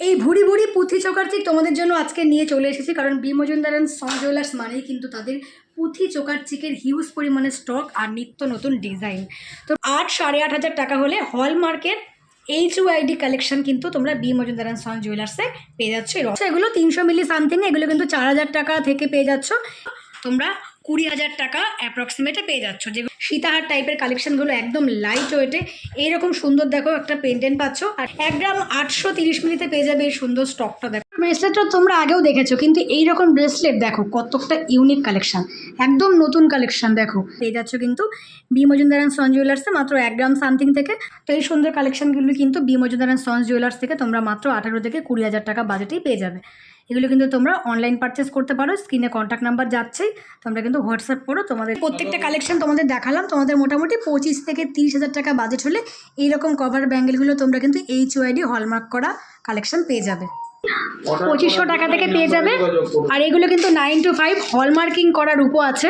এই ভুড়ি ভুড়ি পুঁথি চোকারচিক তোমাদের জন্য আজকে নিয়ে চলে এসেছি, কারণ B Majumdar and son jewellers মানেই কিন্তু তাদের পুঁথি চোকারচিকের হিউজ পরিমাণে স্টক আর নিত্য নতুন ডিজাইন তো আট সাড়ে আট হাজার টাকা হলে হলমার্কের এইচ আইডি কালেকশন কিন্তু তোমরা বি মজুমদার অ্যান্ড সন জুয়েলার্সে পেয়ে যাচ্ছ। এগুলো তিনশো মিলি সামথিং এগুলো কিন্তু চার হাজার টাকা থেকে পেয়ে যাচ্ছ। তোমরা কুড়ি হাজার টাকা অ্যাপ্রক্সিমেটে পেয়ে যাচ্ছ। যে সীতাহার টাইপের কালেকশনগুলো একদম লাইট ওয়েটে এইরকম সুন্দর দেখো একটা পেন্ডেন্ট পাচ্ছ। আর এক গ্রাম আটশো তিরিশ মিনিটে পেয়ে যাবে এই সুন্দর স্টকটা দেখো। ব্রেসলেটটা তোমরা আগেও দেখেছ, কিন্তু এইরকম ব্রেসলেট দেখো কতটা ইউনিক কালেকশন একদম নতুন কালেকশন দেখো। পেয়ে যাচ্ছ কিন্তু বি মজুমদার অ্যান্ড সন জুয়েলার্সে মাত্র এক গ্রাম সামথিং থেকে। তো এই সুন্দর কালেকশনগুলো কিন্তু B Majumdar and son jewellers থেকে তোমরা মাত্র আঠারো থেকে কুড়ি হাজার টাকা বাজেটেই পেয়ে যাবে। এগুলো কিন্তু তোমরা অনলাইন পারচেস করতে পারো। স্ক্রিনে কন্ট্যাক্ট নাম্বার যাচ্ছে। তোমরা কিন্তু হোয়াটসঅ্যাপ করো। তোমাদের প্রত্যেকটা কালেকশন তোমাদের দেখালাম। তোমাদের মোটামুটি পঁচিশ থেকে তিরিশ হাজার টাকা বাজেট হলে এইরকম কভার ব্যাঙ্গেলগুলো তোমরা কিন্তু এইচ ওয়াইডি হলমার্ক করা কালেকশন পেয়ে যাবে। পঁচিশশো টাকা থেকে পেয়ে যাবে। আর এগুলো কিন্তু নাইন টু ফাইভ হলমার্কিং করার উপও আছে।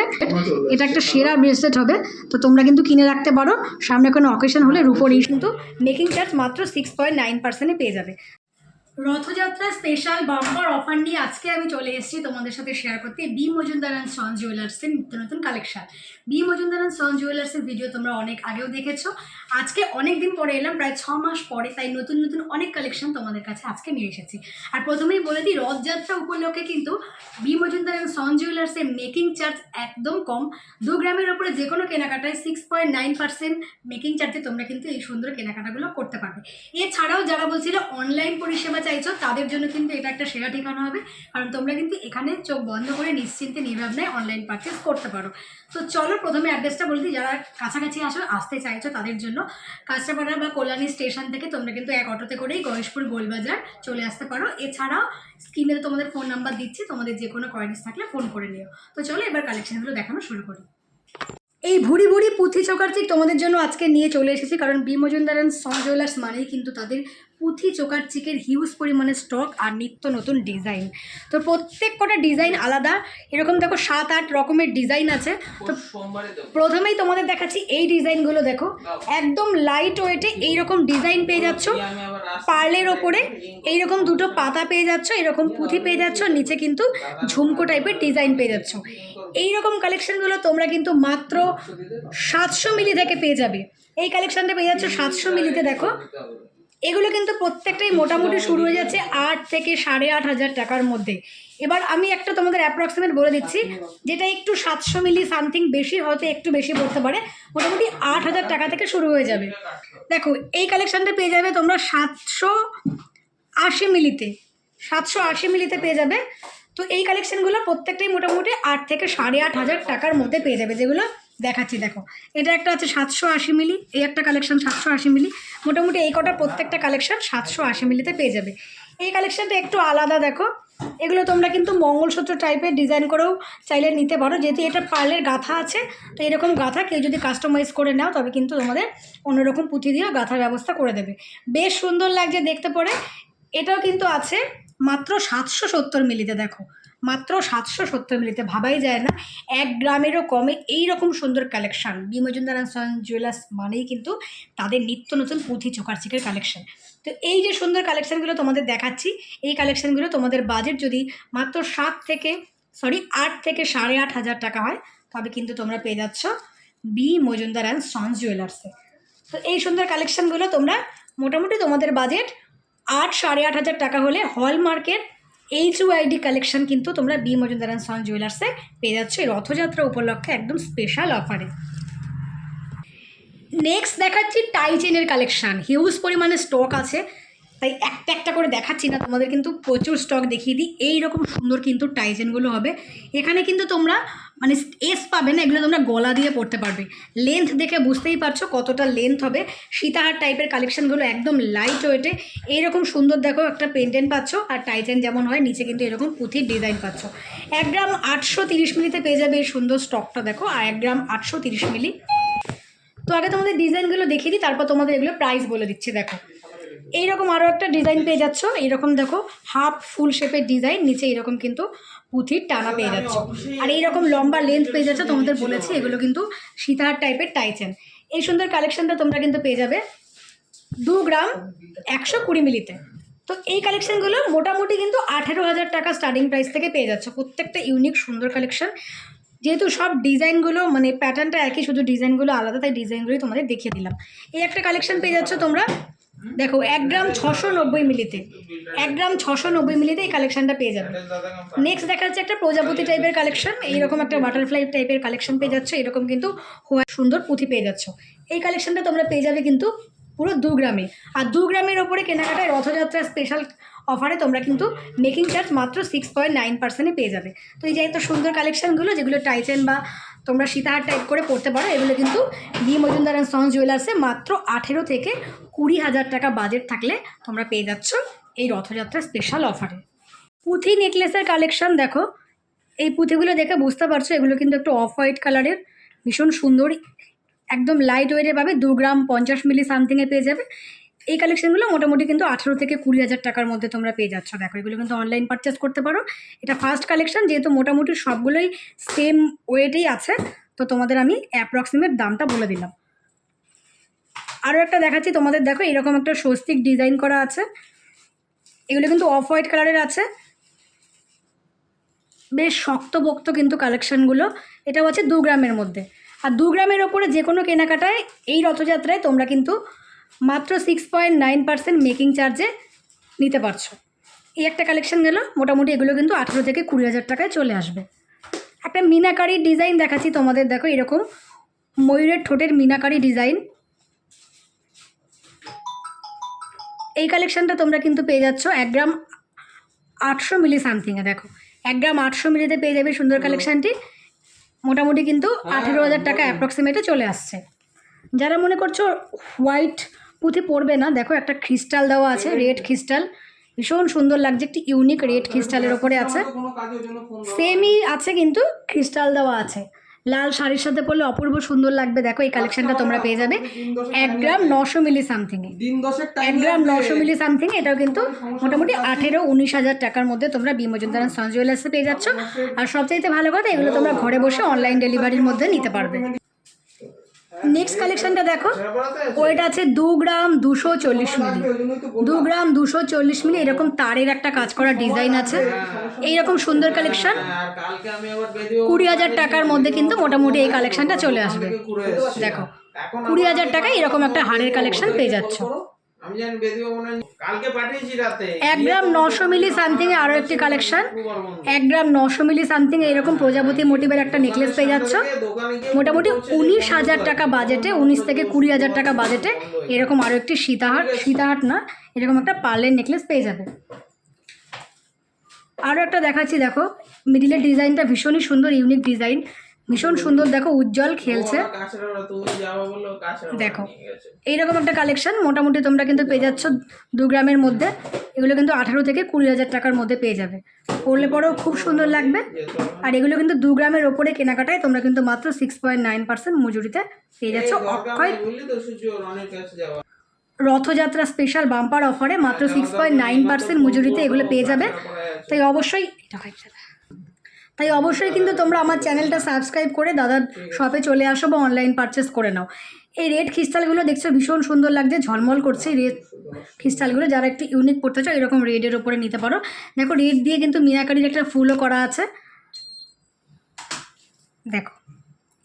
এটা একটা সেরা ব্রেসলেট হবে। তো তোমরা কিন্তু কিনে রাখতে পারো। সামনে কোনো অকেশন হলে রুপোর এই কিন্তু মেকিং চার্জ মাত্র সিক্স পয়েন্ট নাইন পার্সেন্টে পেয়ে যাবে। রথযাত্রা স্পেশাল বাম্পার অফার নিয়ে আজকে আমি চলে এসেছি তোমাদের সাথে শেয়ার করতে বি মজুমদার অ্যান্ড সন জুয়েলার্সের নিত্য নতুন collection B Majumdar and son জুয়েলার্সের video তোমরা অনেক আগেও দেখেছ। আজকে অনেক দিন পরে এলাম, প্রায় ছ মাস পরে তাই নতুন নতুন অনেক কালেকশন তোমাদের কাছে আজকে নিয়ে এসেছি। আর প্রথমেই বলে দিই, রথযাত্রা উপলক্ষে কিন্তু বি মজুমদার অ্যান্ড সন জুয়েলার্সের মেকিং চার্জ একদম কম। দু গ্রামের ওপরে যে কোনো কেনাকাটায় six point nine percent making চার্জে তোমরা কিন্তু এই সুন্দর কেনাকাটাগুলো করতে পারবে। এছাড়াও যারা বলছিল অনলাইন পরিষেবা চাইছো, তাদের জন্য কিন্তু এটা একটা সেরা ঠিকানা হবে। কারণ তোমরা কিন্তু এখানে চোখ বন্ধ করে নিশ্চিন্তে নির্ভাবনায় অনলাইন পারচেস করতে পারো। তো চলো প্রথমে অ্যাড্রেসটা বলে দিই, যারা কাছাকাছি আসো আসতে চাইছো তাদের জন্য। কাঁচরাপাড়া বা কল্যাণী স্টেশন থেকে তোমরা কিন্তু এক অটোতে করেই গণেশপুর গোলবাজার চলে আসতে পারো। এছাড়াও স্ক্রিনে তোমাদের ফোন নাম্বার দিচ্ছি, তোমাদের যে কোনো কোয়ারিজ থাকলে ফোন করে নিও। তো চলো এবার কালেকশনগুলো দেখানো শুরু করি। এই ভুড়ি ভুড়ি পুঁথি চোকারচিক তোমাদের জন্য আজকে নিয়ে চলে এসেছি কারণ B Majumdar and son jewellers মানেই কিন্তু তাদের পুঁথি চোকারচিকের হিউজ পরিমাণে স্টক আর নিত্য নতুন ডিজাইন তো প্রত্যেক কটা ডিজাইন আলাদা এরকম দেখো সাত আট রকমের ডিজাইন আছে। তো প্রথমেই তোমাদের দেখাচ্ছি এই ডিজাইনগুলো দেখো। একদম লাইট ওয়েটে এইরকম ডিজাইন পেয়ে যাচ্ছ। পার্লের ওপরে এইরকম দুটো পাতা পেয়ে যাচ্ছ এরকম পুঁথি পেয়ে যাচ্ছ নিচে কিন্তু ঝুমকো টাইপের ডিজাইন পেয়ে যাচ্ছ। এই রকম কালেকশনগুলো তোমরা কিন্তু মাত্র সাতশো মিলি থেকে পেয়ে যাবে। এই কালেকশনটা পেয়ে যাচ্ছ সাতশো মিলিতে, দেখো। এগুলো কিন্তু প্রত্যেকটাই মোটামুটি শুরু হয়ে যাচ্ছে আট থেকে সাড়ে আট হাজার টাকার মধ্যে। এবার আমি একটা তোমাদের অ্যাপ্রক্সিমেট বলে দিচ্ছি, যেটা একটু সাতশো মিলি সামথিং বেশি হয়তো একটু বেশি পড়তে পারে, মোটামুটি আট হাজার টাকা থেকে শুরু হয়ে যাবে। দেখো, এই কালেকশনটা পেয়ে যাবে তোমরা সাতশো আশি মিলিতে, সাতশো আশি মিলিতে পেয়ে যাবে। তো এই কালেকশানগুলো প্রত্যেকটাই মোটামুটি আট থেকে সাড়ে আট হাজার টাকার মধ্যে পেয়ে যাবে, যেগুলো দেখাচ্ছি, দেখো। এটা একটা আছে সাতশো আশি মিলি, এই একটা কালেকশান সাতশো আশি মিলি। মোটামুটি এই কটা প্রত্যেকটা কালেকশন সাতশো আশি মিলিতে পেয়ে যাবে। এই কালেকশানটা একটু আলাদা, দেখো। এগুলো তোমরা কিন্তু মঙ্গলসূত্র টাইপের ডিজাইন করেও চাইলে নিতে পারো। যেহেতু এটা পার্লের গাঁথা আছে, তো এরকম গাঁথা কেউ যদি কাস্টমাইজ করে নাও, তবে কিন্তু তোমাদের অন্যরকম পুঁথি দিয়েও গাঁথার ব্যবস্থা করে দেবে। বেশ সুন্দর লাগছে দেখতে পরে। এটাও কিন্তু আছে মাত্র সাতশো সত্তর মিলিতে দেখো। মাত্র সাতশো সত্তর মিলিতে ভাবাই যায় না। এক গ্রামেরও কমে এই রকম সুন্দর collection B Majumdar and son jewellers মানেই কিন্তু তাদের নিত্য নতুন পুঁথি চোকারচিকের কালেকশন তো এই যে সুন্দর কালেকশনগুলো তোমাদের দেখাচ্ছি, এই কালেকশনগুলো তোমাদের বাজেট যদি মাত্র সাত থেকে সরি আট থেকে সাড়ে আট হাজার টাকা হয়, তবে কিন্তু তোমরা পেয়ে যাচ্ছ বি মজুমদার অ্যান্ড সন্স জুয়েলার্সে তো এই সুন্দর কালেকশনগুলো তোমরা মোটামুটি তোমাদের বাজেট আট সাড়ে আট হাজার টাকা হলে হলমার্কের এইচ ওয়াইডি কালেকশন কিন্তু তোমরা বি মজুমদার অ্যান্ড সন জুয়েলার্সে পেয়ে যাচ্ছ রথযাত্রা উপলক্ষে একদম স্পেশাল অফারে নেক্সট দেখাচ্ছি টাই চেনের কালেকশান হিউজ পরিমাণে স্টক আছে। তাই একটা একটা করে দেখাচ্ছি না, তোমাদের কিন্তু প্রচুর স্টক দেখিয়ে দিই। এইরকম সুন্দর কিন্তু টাইজেনগুলো হবে। এখানে কিন্তু তোমরা মানে এস পাবে না, এগুলো তোমরা গলা দিয়ে পড়তে পারবে। লেন্থ দেখে বুঝতেই পারছ কতটা লেন্থ হবে। সীতাহার টাইপের কালেকশনগুলো একদম লাইট ওয়েটে এইরকম সুন্দর দেখো একটা পেন্ডেন্ট পাচ্ছ, আর টাইজেন যেমন হয়, নিচে কিন্তু এরকম পুঁথির ডিজাইন পাচ্ছ। এক গ্রাম আটশো তিরিশ মিলিতে পেয়ে যাবে এই সুন্দর স্টকটা দেখো, আর এক গ্রাম আটশো তিরিশ মিলি। তো আগে তোমাদের ডিজাইনগুলো দেখিয়ে দিই, তারপর তোমাদের এগুলো প্রাইস বলে দিচ্ছি, দেখো। এইরকম আরও একটা ডিজাইন পেয়ে যাচ্ছ। এইরকম দেখো হাফ ফুল শেপের ডিজাইন নিচে এরকম কিন্তু পুঁথির টানা পেয়ে যাচ্ছ। আর এইরকম লম্বা লেন্থ পেয়ে যাচ্ছ, তোমাদের বলেছি, এগুলো কিন্তু সীতাহার টাইপের টাইচেন এই সুন্দর কালেকশনটা তোমরা কিন্তু পেয়ে যাবে দু গ্রাম একশো কুড়ি মিলিতে। তো এই কালেকশনগুলো মোটামুটি কিন্তু আঠেরো হাজার টাকা স্টার্টিং প্রাইস থেকে পেয়ে যাচ্ছে। প্রত্যেকটা ইউনিক সুন্দর কালেকশন যেহেতু সব ডিজাইনগুলো মানে প্যাটার্নটা একই, শুধু ডিজাইনগুলো আলাদা, তাই ডিজাইনগুলোই তোমাদের দেখিয়ে দিলাম। এই একটা কালেকশন পেয়ে যাচ্ছ তোমরা দেখো, এক গ্রাম ছশো নব্বই মিলিতে, এক গ্রাম ছশো নব্বই মিলিতে এই কালেকশনটা পেয়ে যাবে। নেক্সট দেখা যাচ্ছে একটা প্রজাপতি টাইপের কালেকশন এইরকম একটা বাটারফ্লাই টাইপের কালেকশন পেয়ে যাচ্ছ, এরকম কিন্তু সুন্দর পুঁথি পেয়ে যাচ্ছ। এই কালেকশনটা তোমরা পেয়ে যাবে কিন্তু পুরো দু গ্রামে। আর দু গ্রামের ওপরে কেনাকাটায় রথযাত্রা স্পেশাল অফারে তোমরা কিন্তু মেকিং চার্জ মাত্র সিক্স পয়েন্ট নাইন পার্সেন্টে পেয়ে যাবে। তো এই যে এত সুন্দর কালেকশনগুলো যেগুলো টাইচেন বা তোমরা সীতাহার টাইপ করে পড়তে পারো। এগুলো কিন্তু বি মজুমদার অ্যান্ড সন্স জুয়েলার্সে মাত্র আঠেরো থেকে কুড়ি হাজার টাকা বাজেট থাকলে তোমরা পেয়ে যাচ্ছ এই রথযাত্রার স্পেশাল অফারে পুঁথি নেকলেসের কালেকশন দেখো। এই পুঁথিগুলো দেখে বুঝতে পারছ, এগুলো কিন্তু একটু অফ হোয়াইট কালারের ভীষণ সুন্দর, একদম লাইট ওয়েটে পাবে দু গ্রাম পঞ্চাশ মিলি সামথিংয়ে পেয়ে যাবে। এই কালেকশনগুলো মোটামুটি কিন্তু আঠেরো থেকে কুড়ি হাজার টাকার মধ্যে তোমরা পেয়ে যাচ্ছ। দেখো, এগুলো কিন্তু অনলাইন পারচেস করতে পারো। এটা ফার্স্ট কালেকশন যেহেতু মোটামুটি সবগুলোই সেম ওয়েটেই আছে, তো তোমাদের আমি অ্যাপ্রক্সিমেট দামটা বলে দিলাম। আরও একটা দেখাচ্ছি, তোমাদের দেখো, এরকম একটা স্বস্তিক ডিজাইন করা আছে। এগুলো কিন্তু অফ হোয়াইট কালারের আছে। বেশ শক্তপোক্ত কিন্তু কালেকশানগুলো এটা হচ্ছে দু গ্রামের মধ্যে। আর দু গ্রামের ওপরে যে কোনো কেনাকাটায় এই রথযাত্রায় তোমরা কিন্তু মাত্র six point nine percent making চার্জে নিতে পারছ। এই একটা কালেকশন গেল মোটামুটি এগুলো কিন্তু আঠেরো থেকে কুড়ি হাজার টাকায় চলে আসবে। একটা মিনাকারি ডিজাইন দেখাচ্ছি তোমাদের দেখো এরকম ময়ূরের ঠোঁটের মিনাকারি ডিজাইন এই কালেকশানটা তোমরা কিন্তু পেয়ে যাচ্ছ এক গ্রাম আটশো মিলি সামথিংয়ে দেখো। এক গ্রাম আটশো মিলিতে পেয়ে যাবে সুন্দর কালেকশানটি মোটামুটি কিন্তু আঠেরো হাজার টাকা অ্যাপ্রক্সিমেটে চলে আসছে। যারা মনে করছ হোয়াইট পুঁথি পড়বে না দেখো একটা ক্রিস্টাল দেওয়া আছে রেড ক্রিস্টাল ভীষণ সুন্দর লাগছে একটি ইউনিক রেড ক্রিস্টালের ওপরে আছে। সেমই আছে কিন্তু ক্রিস্টাল দেওয়া আছে। লাল শাড়ির সাথে পরলে অপূর্ব সুন্দর লাগবে। দেখো এই কালেকশনটা তোমরা পেয়ে যাবে। এক গ্রাম নশো মিলি সামথিংয়ে দিন এক গ্রাম নশো মিলি সামথিং এটাও কিন্তু মোটামুটি আঠেরো উনিশ হাজার টাকার মধ্যে তোমরা বিমজুন্দারান সঞ্জ জুয়েলার্সে পেয়ে যাচ্ছ। আর সবচাইতে ভালো কথা এগুলো তোমরা ঘরে বসে অনলাইন ডেলিভারির মধ্যে নিতে পারবে। নেক্সট কালেকশনটা দেখো। ওইটা আছে দু গ্রাম দুশো চল্লিশ মিলি। দু গ্রাম দুশো চল্লিশ মিলি, এরকম তারের একটা কাজ করা ডিজাইন আছে। এইরকম সুন্দর কালেকশন কুড়ি হাজার টাকার মধ্যে কিন্তু মোটামুটি এই কালেকশনটা চলে আসবে। দেখো, কুড়ি হাজার টাকায় এরকম একটা হারের কালেকশন পেয়ে যাচ্ছ। আমি জানি বেদিও কালকে পাঠিয়েছি রাতে। এক গ্রাম নশো মিলি আরও একটি কালেকশন এক গ্রাম নশো মিলি সামথিং এরকম প্রজাপতি মোটিভের একটা নেকলেস পেয়ে যাচ্ছ। মোটামুটি উনিশ হাজার টাকা বাজেটে উনিশ থেকে কুড়ি হাজার টাকা বাজেটে এরকম আরও একটি সীতাহাট সীতাহাট না এরকম একটা পার্লের নেকলেস পেয়ে যাবে। আরও একটা দেখাচ্ছি দেখো। মিডিলের ডিজাইনটা ভীষণই সুন্দর ইউনিক ডিজাইন ভীষণ সুন্দর দেখো উজ্জ্বল খেলছে। দেখো। এইরকম একটা কালেকশন মোটামুটি তোমরা কিন্তু পেয়ে যাচ্ছ দু গ্রামের মধ্যে। এগুলো কিন্তু আঠারো থেকে কুড়ি হাজার টাকার মধ্যে পেয়ে যাবে। পরলে পরেও খুব সুন্দর লাগবে। আর এগুলো কিন্তু দু গ্রামের ওপরে কেনাকাটায় তোমরা কিন্তু মাত্র সিক্স পয়েন্ট নাইন পার্সেন্ট মজুরিতে পেয়ে যাচ্ছ। অক্ষয় রথযাত্রা স্পেশাল বাম্পার অফারে মাত্র সিক্স পয়েন্ট নাইন পার্সেন্ট মজুরিতে এগুলো পেয়ে যাবে। তাই অবশ্যই এটা। তাই অবশ্যই কিন্তু তোমরা আমার চ্যানেলটা সাবস্ক্রাইব করে দাদার শপে চলে আসো বা অনলাইন পারচেস করে নাও। এই রেড ক্রিস্টালগুলো দেখছ ভীষণ সুন্দর লাগছে ঝলমল করছে রেড ক্রিস্টালগুলো যারা একটু ইউনিক পড়তে চাও এরকম রেডের ওপরে নিতে পারো। দেখো রেড দিয়ে কিন্তু মিনাকারির একটা ফুলও করা আছে। দেখো।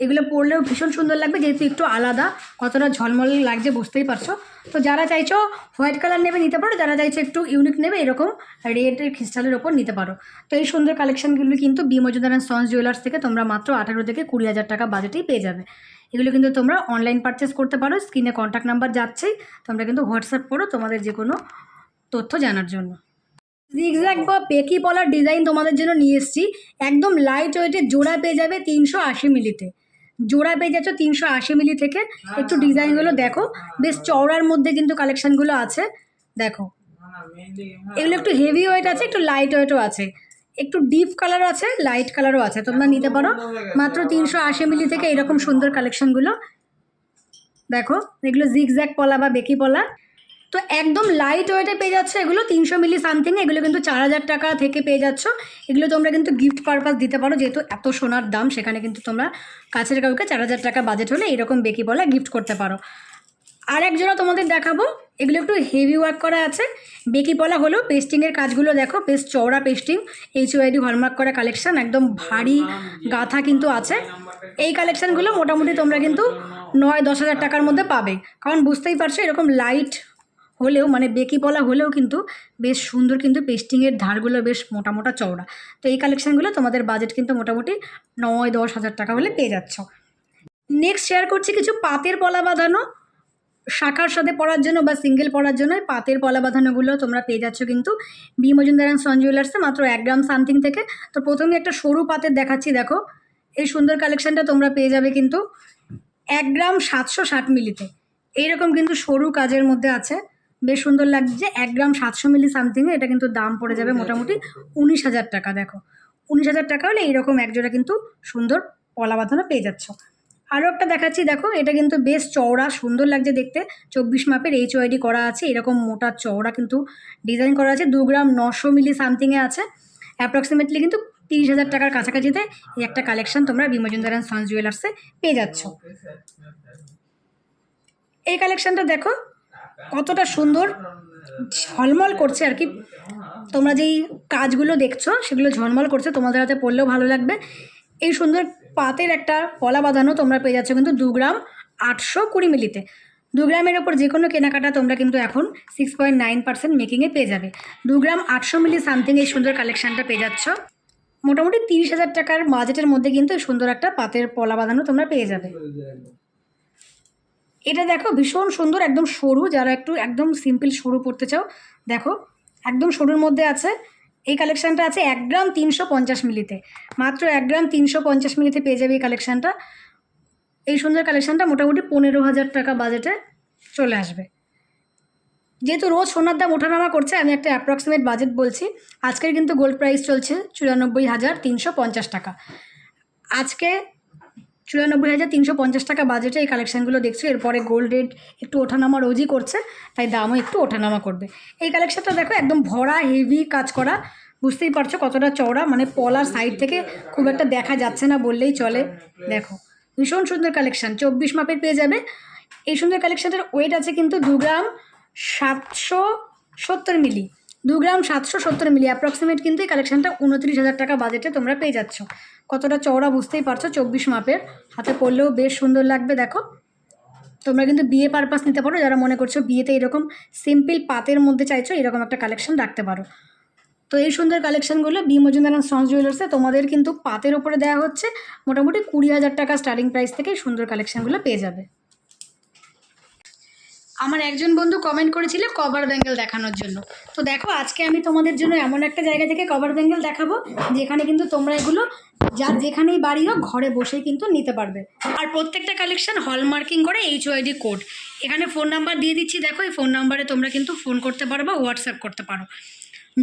এগুলো পরলেও ভীষণ সুন্দর লাগবে, যেহেতু একটু আলাদা, কতটা ঝলমল লাগছে বুঝতেই পারছ। তো যারা চাইছো হোয়াইট কালার নেবে নিতে পারো, যারা চাইছো একটু ইউনিক নেবে, এরকম রেডের ক্রিস্টালের ওপর নিতে পারো। তো এই সুন্দর কালেকশনগুলো কিন্তু বি মজুদার সন্স জুয়েলার্স থেকে তোমরা মাত্র আঠারো থেকে কুড়ি হাজার টাকা বাজেটেই পেয়ে যাবে। এগুলো কিন্তু তোমরা অনলাইন পারচেস করতে পারো, স্ক্রিনে কন্ট্যাক্ট নাম্বার যাচ্ছেই তোমরা কিন্তু হোয়াটসঅ্যাপ করো তোমাদের যে কোনো তথ্য জানার জন্য। জিগজ্যাগ বা পেকি পলার ডিজাইন তোমাদের জন্য নিয়ে এসেছি, একদম লাইট ওয়েটে জোড়া পেয়ে যাবে তিনশো আশি মিলিতে। জোড়া পেয়ে যাচ্ছ তিনশো আশি মিলি থেকে। একটু ডিজাইনগুলো দেখো। বেশ চওড়ার মধ্যে কিন্তু কালেকশনগুলো আছে। দেখো। এগুলো একটু হেভি ওয়েট আছে, একটু লাইট ওয়েটও আছে। একটু ডিপ কালারও আছে লাইট কালারও আছে। তোমরা নিতে পারো। মাত্র তিনশো আশি মিলি থেকে এরকম সুন্দর কালেকশনগুলো দেখো, এগুলো জিগজ্যাগ পলা বা বেকি পলা। তো একদম লাইট ওয়েটে পেয়ে যাচ্ছে, এগুলো তিনশো মিলি সামথিং এগুলো কিন্তু চার হাজার টাকা থেকে পেয়ে যাচ্ছ। এগুলো তোমরা কিন্তু গিফট পারপাস দিতে পারো, যেহেতু এত সোনার দাম, সেখানে কিন্তু তোমরা কাছের কাউকে চার হাজার টাকা বাজেট হলে এরকম বেকি বলা গিফট করতে পারো। আর এক তোমাদের দেখাবো, এগুলো একটু হেভি ওয়ার্ক করা আছে। বেকি পলা হলো পেস্টিংয়ের কাজগুলো দেখো, বেশ চওড়া পেস্টিং এইচ ওয়াইডি হলমার্ক করা কালেকশান একদম ভারী গাথা কিন্তু আছে। এই কালেকশানগুলো মোটামুটি তোমরা কিন্তু নয় দশ হাজার টাকার মধ্যে পাবে। কারণ বুঝতেই পারছ, এরকম লাইট হলেও মানে বেকি পলা হলেও কিন্তু বেশ সুন্দর কিন্তু পেস্টিংয়ের ধারগুলো বেশ মোটা মোটা চওড়া। তো এই কালেকশানগুলো তোমাদের বাজেট কিন্তু মোটামুটি নয়, দশ হাজার টাকা হলে পেয়ে যাচ্ছ। নেক্সট শেয়ার করছি কিছু পাতের পলা বাঁধানো। শাখার সাথে পড়ার জন্য বা সিঙ্গেল পড়ার জন্য পাতের পলা বাঁধানোগুলো তোমরা পেয়ে যাচ্ছ কিন্তু বি মজুমদার অ্যান্ড সন জুয়েলার্সে মাত্র এক গ্রাম সামথিং থেকে। তো প্রথমে একটা সরু পাতের দেখাচ্ছি, দেখো। এই সুন্দর কালেকশনটা তোমরা পেয়ে যাবে কিন্তু এক গ্রাম সাতশো ষাট মিলিতে। এইরকম কিন্তু সরু কাজের মধ্যে আছে। বেশ সুন্দর লাগছে এক গ্রাম সাতশো মিলি সামথিংয়ে এটা কিন্তু দাম পড়ে যাবে মোটামুটি উনিশ হাজার টাকা দেখো। উনিশ হাজার টাকা হলে এইরকম একজোড়া কিন্তু সুন্দর পলা বাঁধানো পেয়ে যাচ্ছ। আরও একটা দেখাচ্ছি দেখো এটা কিন্তু বেশ চওড়া সুন্দর লাগছে দেখতে। চব্বিশ মাপের এইচ ওয়াইডি করা আছে এরকম মোটা চওড়া কিন্তু ডিজাইন করা আছে। দু গ্রাম নশো মিলি সামথিংয়ে আছে। অ্যাপ্রক্সিমেটলি কিন্তু তিরিশ হাজার টাকার কাছাকাছিতে এই একটা কালেকশন তোমরা বিমজুন্দার অ্যান্ড সন্স জুয়েলার্সে পেয়ে যাচ্ছ। এই কালেকশনটা দেখো কতটা সুন্দর ঝলমল করছে আর কি। তোমরা যেই কাজগুলো দেখছ, সেগুলো ঝলমল করছে, তোমাদের হাতে পড়লেও ভালো লাগবে। এই সুন্দর পাতের একটা পলা বাঁধানো তোমরা পেয়ে যাচ্ছ কিন্তু দু গ্রাম আটশো কুড়ি মিলিতে। দু গ্রামের ওপর যে কোনো কেনাকাটা তোমরা কিন্তু এখন সিক্স পয়েন্ট নাইন পার্সেন্ট মেকিংয়ে পেয়ে যাবে। দু গ্রাম আটশো মিলি সামথিং এই সুন্দর কালেকশানটা পেয়ে যাচ্ছ। মোটামুটি তিরিশ হাজার টাকার বাজেটের মধ্যে কিন্তু এই সুন্দর একটা পাতের পলা বাঁধানো তোমরা পেয়ে যাবে। এটা দেখো ভীষণ সুন্দর, একদম সরু, যারা একটু একদম সিম্পল সরু পড়তে চাও, দেখো, একদম সরুর মধ্যে আছে, এই কালেকশানটা আছে এক গ্রাম তিনশো পঞ্চাশ মিলিতে, মাত্র এক গ্রাম তিনশো পঞ্চাশ মিলিতে পেয়ে যাবে এই কালেকশানটা এই সুন্দর কালেকশানটা মোটামুটি পনেরো হাজার টাকা বাজেটে চলে আসবে। যেহেতু রোজ সোনার দাম ওঠানামা করছে, আমি একটা অ্যাপ্রক্সিমেট বাজেট বলছি, আজকের কিন্তু গোল্ড প্রাইস চলছে চুরানব্বই হাজার তিনশো পঞ্চাশ টাকা। আজকে চুরানব্বই হাজার তিনশো পঞ্চাশ টাকা বাজেটে এই কালেকশানগুলো দেখছি। এরপরে গোল্ড রেট একটু ওঠানামা রোজই করছে, তাই দামও একটু ওঠানামা করবে। এই কালেকশানটা দেখো, একদম ভরা হেভি কাজ করা। বুঝতেই পারছ কতটা চওড়া মানে পলার সাইড থেকে খুব একটা দেখা যাচ্ছে না বললেই চলে। দেখো, ভীষণ সুন্দর কালেকশান চব্বিশ মাপের পেয়ে যাবে। এই সুন্দর কালেকশানটার ওয়েট আছে কিন্তু দু গ্রাম সাতশো সত্তর মিলি দু গ্রাম সাতশো সত্তর মিলি অ্যাপ্রক্সিমেট কিন্তু এই কালেকশানটা উনত্রিশ হাজার টাকা বাজেটে তোমরা পেয়ে যাচ্ছ। কতটা চওড়া বুঝতেই পারছ, চব্বিশ মাপের। হাতে পড়লেও বেশ সুন্দর লাগবে, দেখো। তোমরা কিন্তু বিয়ে পারপাস নিতে পারো, যারা মনে করছ বিয়েতে এরকম সিম্পল পাতের মধ্যে চাইছো, এরকম একটা কালেকশন রাখতে পারো। তো এই সুন্দর কালেকশনগুলো বি মজুমদার অ্যান্ড সন্স জুয়েলার্সে তোমাদের কিন্তু পাতের ওপরে দেওয়া হচ্ছে। মোটামুটি কুড়ি হাজার টাকা স্টার্টিং প্রাইস থেকে সুন্দর কালেকশনগুলো পেয়ে যাবে। আমার একজন বন্ধু কমেন্ট করেছিল কভার ব্যাঙ্গেল দেখানোর জন্য। তো দেখো, আজকে আমি তোমাদের জন্য এমন একটা জায়গা থেকে কভার ব্যাঙ্গেল দেখাবো, যেখানে কিন্তু তোমরা এগুলো যার যেখানেই বাড়ি হোক ঘরে বসেই কিন্তু নিতে পারবে। আর প্রত্যেকটা কালেকশন হলমার্কিং করে এইচ ওয়াইডি কোড এখানে ফোন নাম্বার দিয়ে দিচ্ছি, দেখো, এই ফোন নাম্বারে তোমরা কিন্তু ফোন করতে পারো বা হোয়াটসঅ্যাপ করতে পারো।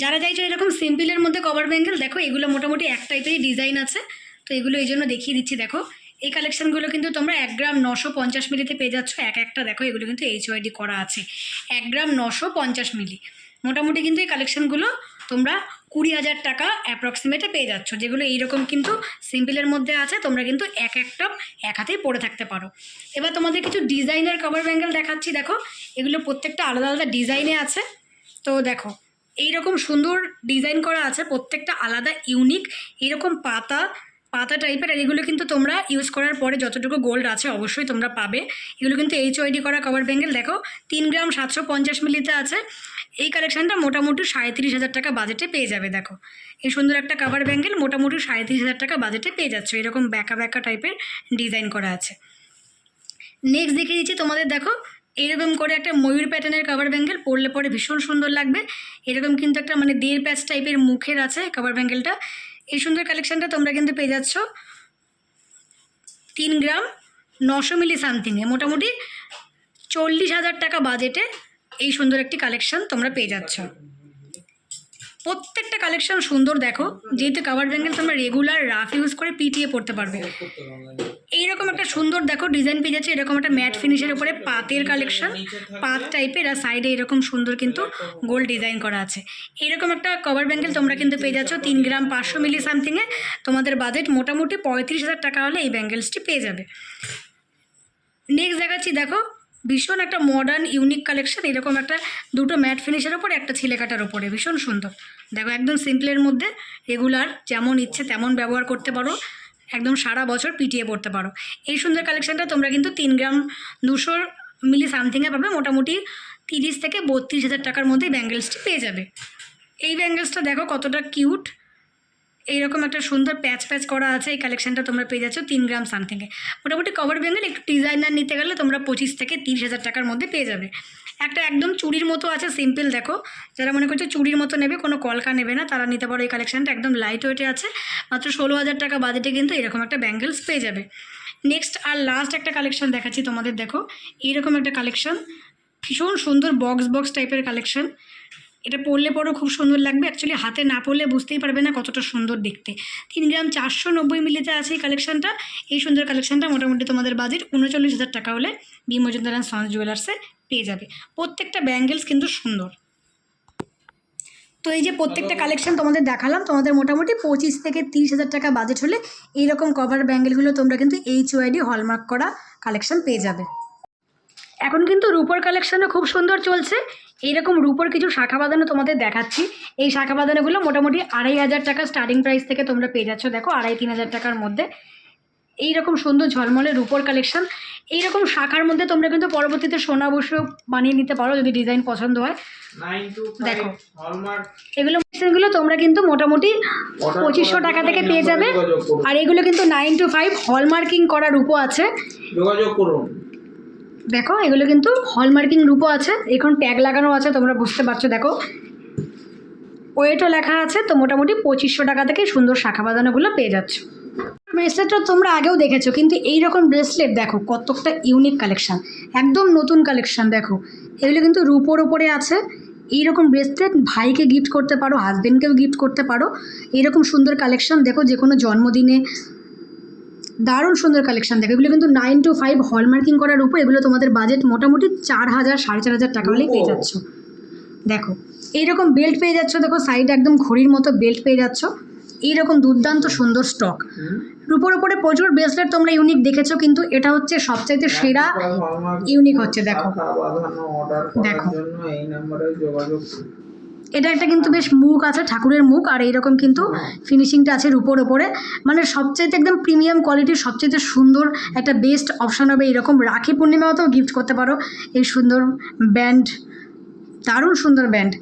যারা চাইছো এরকম সিম্পলের মধ্যে কভার ব্যাঙ্গেল দেখো, এগুলো মোটামুটি এক টাইপেরই ডিজাইন আছে। তো এগুলো এই জন্য দেখিয়ে দিচ্ছি, দেখো। এই কালেকশনগুলো কিন্তু তোমরা এক গ্রাম নশো পঞ্চাশ মিলিতে পেয়ে যাচ্ছ। এক একটা দেখো, এগুলো কিন্তু এইচ ওয়াইডি করা আছে। এক গ্রাম নশো পঞ্চাশ মিলি মোটামুটি কিন্তু এই কালেকশানগুলো তোমরা কুড়ি হাজার টাকা অ্যাপ্রক্সিমেটে পেয়ে যাচ্ছ। যেগুলো এইরকম কিন্তু সিম্পলের মধ্যে আছে, তোমরা কিন্তু এক একটা এক হাতেই পরে থাকতে পারো। এবার তোমাদের কিছু ডিজাইনের কভার ব্যাঙ্গেল দেখাচ্ছি। দেখো, এগুলো প্রত্যেকটা আলাদা আলাদা ডিজাইনে আছে। তো দেখো, এইরকম সুন্দর ডিজাইন করা আছে। প্রত্যেকটা আলাদা ইউনিক এরকম পাতা পাতা টাইপের আর এগুলো কিন্তু তোমরা ইউজ করার পরে যতটুকু গোল্ড আছে অবশ্যই তোমরা পাবে। এগুলো কিন্তু এইচ ওয়াইডি করা কভার ব্যাঙ্গেল দেখো, তিন গ্রাম সাতশো পঞ্চাশ মিলিতে আছে। এই কালেকশানটা মোটামুটি সাঁত্রিশ হাজার টাকা বাজেটে পেয়ে যাবে, দেখো। এই সুন্দর একটা কাভার ব্যাঙ্গেল মোটামুটি সাঁত্রিশ হাজার টাকা বাজেটে পেয়ে যাচ্ছ। এরকম ব্যাকা ব্যাকা টাইপের ডিজাইন করা আছে। নেক্সট দেখিয়ে দিচ্ছি তোমাদের, দেখো, এরকম করে একটা ময়ূর প্যাটার্নের কভার ব্যাঙ্গেল পরলে পরে ভীষণ সুন্দর লাগবে। এরকম কিন্তু একটা মানে দেড় প্যাচ টাইপের মুখের আছে কাভার ব্যাঙ্গেলটা এই সুন্দর কালেকশানটা তোমরা কিন্তু পেয়ে যাচ্ছ। তিন গ্রাম নশো মিলি সামথিংয়ে মোটামুটি চল্লিশ হাজার টাকা বাজেটে এই সুন্দর একটি কালেকশান তোমরা পেয়ে যাচ্ছ। প্রত্যেকটা কালেকশন সুন্দর দেখো। যেহেতু কাভার ব্যাঙ্গেল তোমরা রেগুলার রাফ ইউজ করে পিটিয়ে পড়তে পারবে। এইরকম একটা সুন্দর দেখো ডিজাইন পেয়ে যাচ্ছে। এরকম একটা ম্যাট ফিনিশের উপরে পাতের কালেকশন পাত টাইপের আর সাইডে এরকম সুন্দর কিন্তু গোল্ড ডিজাইন করা আছে। এরকম একটা কভার ব্যাঙ্গেল তোমরা কিন্তু পেয়ে যাচ্ছ তিন গ্রাম পাঁচশো মিলি সামথিংয়ে তোমাদের বাজেট মোটামুটি পঁয়ত্রিশ হাজার টাকা হলে এই ব্যাঙ্গেলসটি পেয়ে যাবে। নেক্সট দেখাচ্ছি দেখো ভীষণ একটা মডার্ন ইউনিক কালেকশন এরকম একটা দুটো ম্যাট ফিনিশের ওপরে একটা ছিলে কাটার ওপরে ভীষণ সুন্দর। দেখো, একদম সিম্পলের মধ্যে রেগুলার যেমন ইচ্ছে তেমন ব্যবহার করতে পারো, একদম সারা বছর পিটিয়ে পড়তে পারো। এই সুন্দর কালেকশনটা তোমরা কিন্তু তিন গ্রাম দুশো মিলি সামথিংয়ে পাবে, মোটামুটি তিরিশ থেকে বত্রিশ হাজার টাকার মধ্যে ব্যাঙ্গেলসটি পেয়ে যাবে। এই ব্যাঙ্গেলসটা দেখো কতটা কিউট এইরকম একটা সুন্দর প্যাচ প্যাচ করা আছে, এই কালেকশনটা তোমরা পেয়ে যাচ্ছ তিন গ্রাম সামথিংয়ে মোটামুটি কভার ব্যাঙ্গেল একটু ডিজাইনার নিতে গেলে তোমরা পঁচিশ থেকে তিরিশ হাজার টাকার মধ্যে পেয়ে যাবে। একটা একদম চুড়ির মতো আছে সিম্পল দেখো। যারা মনে করছে চুড়ির মতো নেবে, কোনো কলকা নেবে না, তারা নিতে পারো এই কালেকশনটা একদম লাইট ওয়েটে আছে। মাত্র ষোলো হাজার টাকা বাজেটে কিন্তু এরকম একটা ব্যাঙ্গেলস পেয়ে যাবে। নেক্সট আর লাস্ট একটা কালেকশন দেখাচ্ছি তোমাদের, দেখো। এইরকম একটা কালেকশন ভীষণ সুন্দর বক্স বক্স টাইপের কালেকশন এটা পরলে পরও খুব সুন্দর লাগবে। অ্যাকচুয়ালি হাতে না পরলে বুঝতেই পারবে না কতটা সুন্দর দেখতে। তিন গ্রাম চারশো নব্বই মিলিতে আছে এই কালেকশনটা এই সুন্দর কালেকশনটা মোটামুটি তোমাদের বাজেট উনচল্লিশ হাজার টাকা হলে বি মজুমদার অ্যান্ড সন্স জুয়েলার্সে পেয়ে যাবে। প্রত্যেকটা ব্যাঙ্গেলস কিন্তু সুন্দর। তো এই যে প্রত্যেকটা কালেকশন তোমাদের দেখালাম তোমাদের মোটামুটি পঁচিশ থেকে তিরিশ হাজার টাকা বাজেট হলে এইরকম কভার ব্যাঙ্গেলগুলো তোমরা কিন্তু এইচ ওয়াইডি হলমার্ক করা কালেকশন পেয়ে যাবে। এখন কিন্তু রূপোর কালেকশনও খুব সুন্দর চলছে। এইরকম রূপোর কিছু শাখা বাঁধানো তোমাদের দেখাচ্ছি। এই শাখা বাঁধানোগুলো মোটামুটি আড়াই হাজার টাকা স্টার্টিং প্রাইস থেকে তোমরা পেয়ে যাচ্ছ। দেখো আড়াই তিন হাজার টাকার মধ্যে। এইরকম সুন্দর ঝলমলে রূপোর কালেকশন এইরকম শাখার মধ্যে তোমরা কিন্তু পরবর্তীতে সোনা বসেও বানিয়ে নিতে পারো যদি ডিজাইন পছন্দ হয়। দেখো। এগুলো মেশিনগুলো তোমরা কিন্তু মোটামুটি পঁচিশশো টাকা থেকে পেয়ে যাবে। আর এগুলো কিন্তু নাইন টু ফাইভ হলমার্কিং করা রূপো আছে। যোগাযোগ করুন। দেখো, এগুলো কিন্তু হলমার্কিং রূপো আছে। এখন ট্যাগ লাগানো আছে, তোমরা বুঝতে পারছ, দেখো। ওয়েটও লেখা আছে, তো মোটামুটি পঁচিশশো টাকা থেকে সুন্দর শাখা বাঁধানোগুলো পেয়ে যাচ্ছ। ব্রেসলেটটা তোমরা আগেও দেখেছ, কিন্তু এই রকম ব্রেসলেট দেখো, কতকটা ইউনিক কালেকশান একদম নতুন কালেকশন দেখো। এগুলো কিন্তু রূপোর ওপরে আছে। এইরকম ব্রেসলেট ভাইকে গিফট করতে পারো হাজবেন্ডকেও গিফট করতে পারো। এরকম সুন্দর কালেকশন দেখো যে কোনো জন্মদিনে দারুণ সুন্দর কালেকশন দেখো। এগুলো কিন্তু নাইন টু ফাইভ হলমার্কিং করার উপর এগুলো তোমাদের বাজেট মোটামুটি চার হাজার সাড়ে চার হাজার টাকা হলেই পেয়ে যাচ্ছ। দেখো এইরকম বেল্ট পেয়ে যাচ্ছ দেখো সাইডে একদম ঘড়ির মতো বেল্ট পেয়ে যাচ্ছ। এইরকম দুর্দান্ত সুন্দর স্টক রূপোর উপরে প্রচুর ব্রেসলেট তোমরা ইউনিক দেখেছ কিন্তু এটা হচ্ছে সবচাইতে সেরা ইউনিক হচ্ছে দেখো। দেখো। এটা একটা কিন্তু বেশ মুখ আছে, ঠাকুরের মুখ, আর এইরকম কিন্তু ফিনিশিংটা আছে রূপোর ওপরে। মানে সবচাইতে একদম প্রিমিয়াম কোয়ালিটির সবচাইতে সুন্দর একটা বেস্ট অপশান হবে এইরকম রাখি পূর্ণিমাতেও গিফট করতে পারো। এই সুন্দর ব্যান্ড দারুণ সুন্দর ব্যান্ড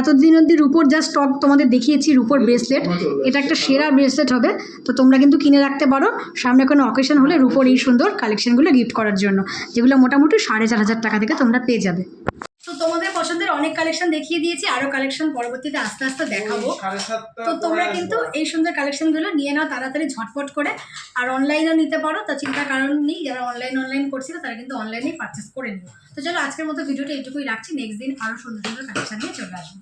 এতদিন অবধি রূপোর যা স্টক তোমাদের দেখিয়েছি, রূপোর ব্রেসলেট এটা একটা সেরা ব্রেসলেট হবে। তো তোমরা কিন্তু কিনে রাখতে পারো। সামনে কোনো অকেশন হলে রূপোর এই সুন্দর কালেকশনগুলো গিফট করার জন্য, যেগুলো মোটামুটি সাড়ে চার হাজার টাকা থেকে তোমরা পেয়ে যাবে। তো তোমাদের পছন্দের অনেক কালেকশন দেখিয়ে দিয়েছি আরও কালেকশন পরবর্তীতে আস্তে আস্তে দেখাবো। তো তোমরা কিন্তু এই সুন্দর কালেকশনগুলো নিয়ে নাও তাড়াতাড়ি ঝটপট করে। আর অনলাইনেও নিতে পারো তা চিন্তার কারণ নেই যারা অনলাইন অনলাইন করছিল তারা কিন্তু অনলাইনেই পারচেস করে নিও। তো চলো আজকের মতো ভিডিওটা এইটুকুই রাখছি নেক্সট দিন আরও সুন্দর সুন্দর কালেকশন নিয়ে চলে আসব।